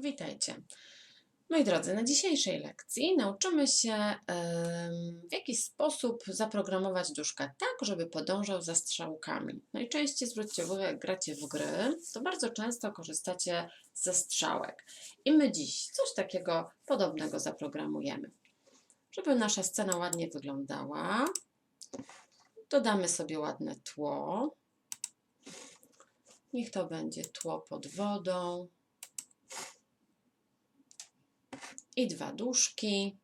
Witajcie. Moi drodzy, na dzisiejszej lekcji nauczymy się w jaki sposób zaprogramować duszka tak, żeby podążał za strzałkami. Najczęściej zwróćcie uwagę, jak gracie w gry, to bardzo często korzystacie ze strzałek. I my dziś coś takiego podobnego zaprogramujemy. Żeby nasza scena ładnie wyglądała, dodamy sobie ładne tło. Niech to będzie tło pod wodą. I dwa duszki.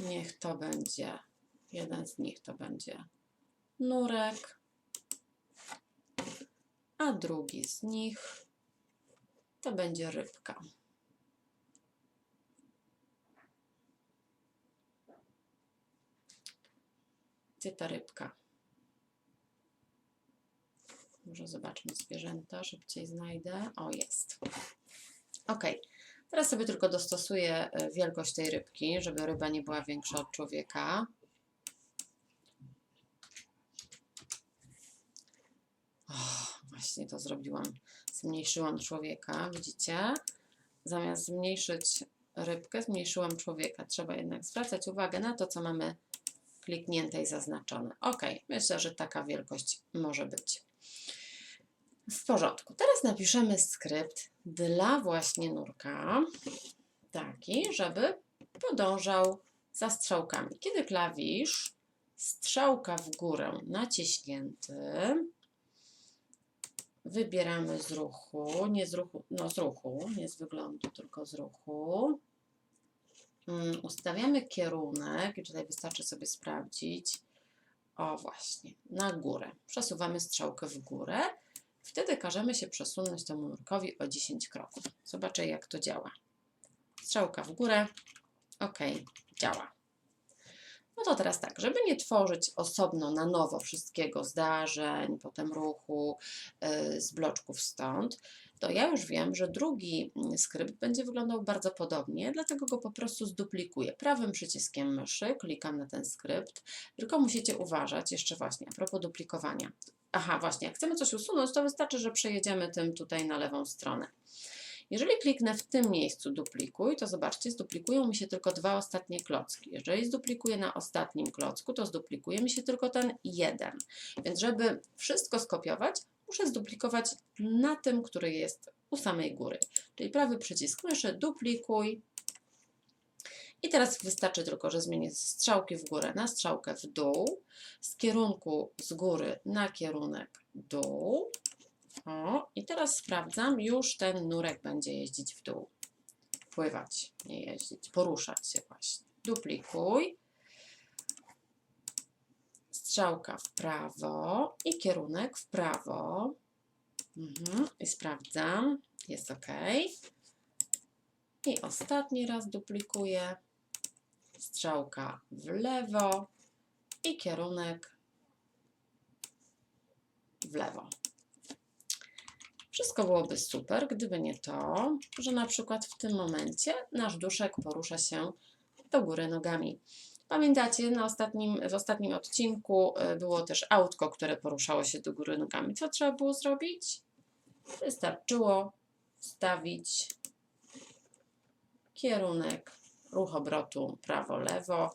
Niech to będzie, jeden z nich to będzie nurek, a drugi z nich to będzie rybka. Gdzie ta rybka? Może zobaczmy zwierzęta, szybciej znajdę. O, jest. Ok. Teraz sobie tylko dostosuję e, wielkość tej rybki, żeby ryba nie była większa od człowieka. O, właśnie to zrobiłam. Zmniejszyłam człowieka, widzicie? Zamiast zmniejszyć rybkę, zmniejszyłam człowieka. Trzeba jednak zwracać uwagę na to, co mamy kliknięte i zaznaczone. Ok, myślę, że taka wielkość może być. W porządku. Teraz napiszemy skrypt dla właśnie nurka, taki, żeby podążał za strzałkami. Kiedy klawisz strzałka w górę naciśnięty, wybieramy z ruchu, nie z ruchu, no z ruchu, nie z wyglądu, tylko z ruchu. Mm, Ustawiamy kierunek i tutaj wystarczy sobie sprawdzić. O właśnie, na górę. Przesuwamy strzałkę w górę Wtedy każemy się przesunąć temu nurkowi o 10 kroków. Zobaczę, jak to działa. Strzałka w górę. OK, działa. No to teraz tak, żeby nie tworzyć osobno na nowo wszystkiego, zdarzeń, potem ruchu, yy, z bloczków stąd, to ja już wiem, że drugi mm, skrypt będzie wyglądał bardzo podobnie, dlatego go po prostu zduplikuję. Prawym przyciskiem myszy klikam na ten skrypt, tylko musicie uważać, jeszcze właśnie, a propos duplikowania. Aha, właśnie, jak chcemy coś usunąć, to wystarczy, że przejedziemy tym tutaj na lewą stronę. Jeżeli kliknę w tym miejscu duplikuj, to zobaczcie, zduplikują mi się tylko dwa ostatnie klocki. Jeżeli zduplikuję na ostatnim klocku, to zduplikuje mi się tylko ten jeden. Więc żeby wszystko skopiować, muszę zduplikować na tym, który jest u samej góry. Czyli prawy przycisk myszy, duplikuj. I teraz wystarczy tylko, że zmienię strzałki w górę na strzałkę w dół, z kierunku z góry na kierunek dół. O, i teraz sprawdzam, już ten nurek będzie jeździć w dół. Pływać, nie jeździć, poruszać się właśnie. Duplikuj. Strzałka w prawo i kierunek w prawo. Mhm. I sprawdzam, jest ok. I ostatni raz duplikuję. Strzałka w lewo i kierunek w lewo. Wszystko byłoby super, gdyby nie to, że na przykład w tym momencie nasz duszek porusza się do góry nogami. Pamiętacie, na ostatnim, w ostatnim odcinku y, było też autko, które poruszało się do góry nogami. Co trzeba było zrobić? Wystarczyło wstawić kierunek, ruch obrotu prawo-lewo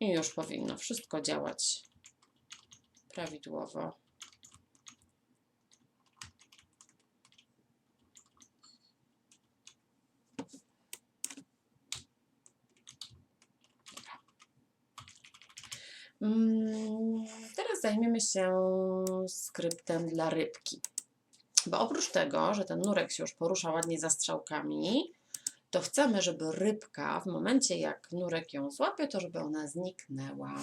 i już powinno wszystko działać prawidłowo. Mm, Teraz zajmiemy się skryptem dla rybki. Bo oprócz tego, że ten nurek się już porusza ładnie za strzałkami, to chcemy, żeby rybka w momencie jak nurek ją złapie, to żeby ona zniknęła.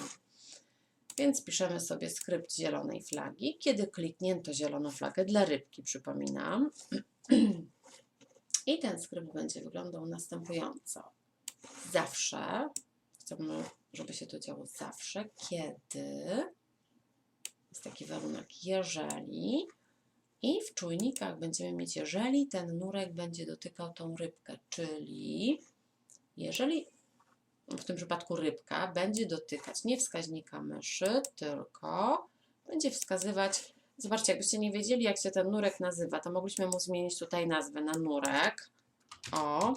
Więc piszemy sobie skrypt zielonej flagi. Kiedy kliknięto zieloną flagę dla rybki, przypominam. I ten skrypt będzie wyglądał następująco. Zawsze, chcemy, żeby się to działo zawsze, kiedy, jest taki warunek, jeżeli i w czujnikach będziemy mieć, jeżeli ten nurek będzie dotykał tą rybkę, czyli jeżeli w tym przypadku rybka będzie dotykać nie wskaźnika myszy, tylko będzie wskazywać Zobaczcie, jakbyście nie wiedzieli, jak się ten nurek nazywa, to mogliśmy mu zmienić tutaj nazwę na nurek. O.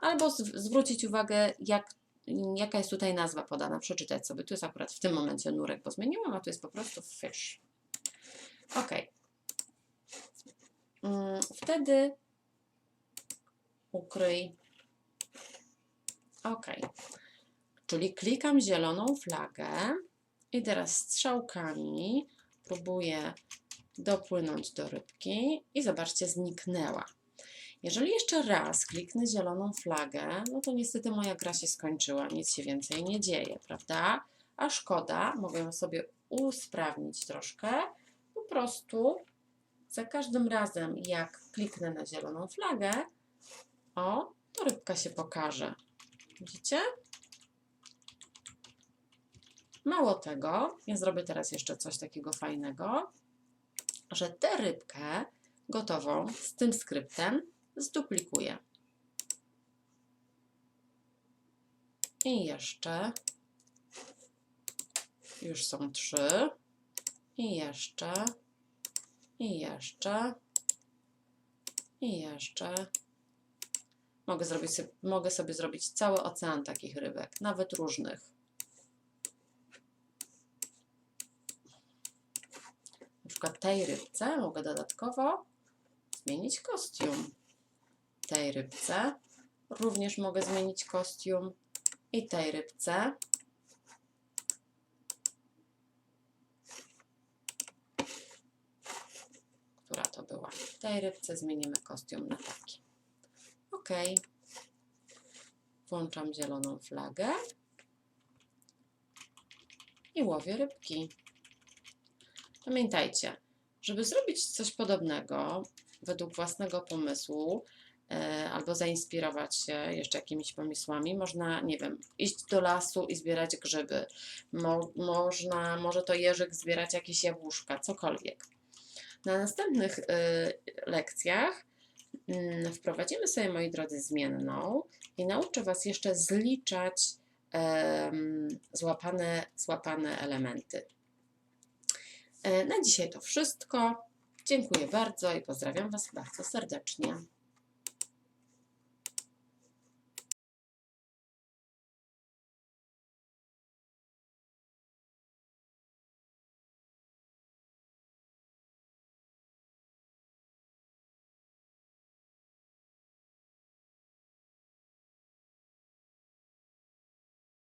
Albo zw- zwrócić uwagę, jak, jaka jest tutaj nazwa podana. Przeczytać sobie. Tu jest akurat w tym momencie nurek, bo zmieniłam, a tu jest po prostu fish. Ok. Mm, Wtedy ukryj. Ok. Czyli klikam zieloną flagę i teraz strzałkami próbuję dopłynąć do rybki i zobaczcie, zniknęła. Jeżeli jeszcze raz kliknę zieloną flagę, no to niestety moja gra się skończyła, nic się więcej nie dzieje, prawda? A szkoda, mogę ją sobie usprawnić troszkę. Po prostu za każdym razem, jak kliknę na zieloną flagę, o, to rybka się pokaże. Widzicie? Mało tego, ja zrobię teraz jeszcze coś takiego fajnego, że tę rybkę gotową z tym skryptem zduplikuję. I jeszcze. Już są trzy. I jeszcze. I jeszcze. I jeszcze. Mogę, zrobić mogę sobie zrobić cały ocean takich rybek, nawet różnych. Na przykład tej rybce mogę dodatkowo zmienić kostium. Tej rybce również mogę zmienić kostium. I tej rybce. Która to była? Tej rybce zmienimy kostium na taki. OK. Włączam zieloną flagę i łowię rybki. Pamiętajcie, żeby zrobić coś podobnego według własnego pomysłu e, albo zainspirować się jeszcze jakimiś pomysłami, można, nie wiem, iść do lasu i zbierać grzyby. Mo, można, może to jeżyk zbierać jakieś jabłuszka, cokolwiek. Na następnych y, lekcjach mm, wprowadzimy sobie, moi drodzy, zmienną i nauczę Was jeszcze zliczać złapane, złapane elementy. E, Na dzisiaj to wszystko. Dziękuję bardzo i pozdrawiam Was bardzo serdecznie.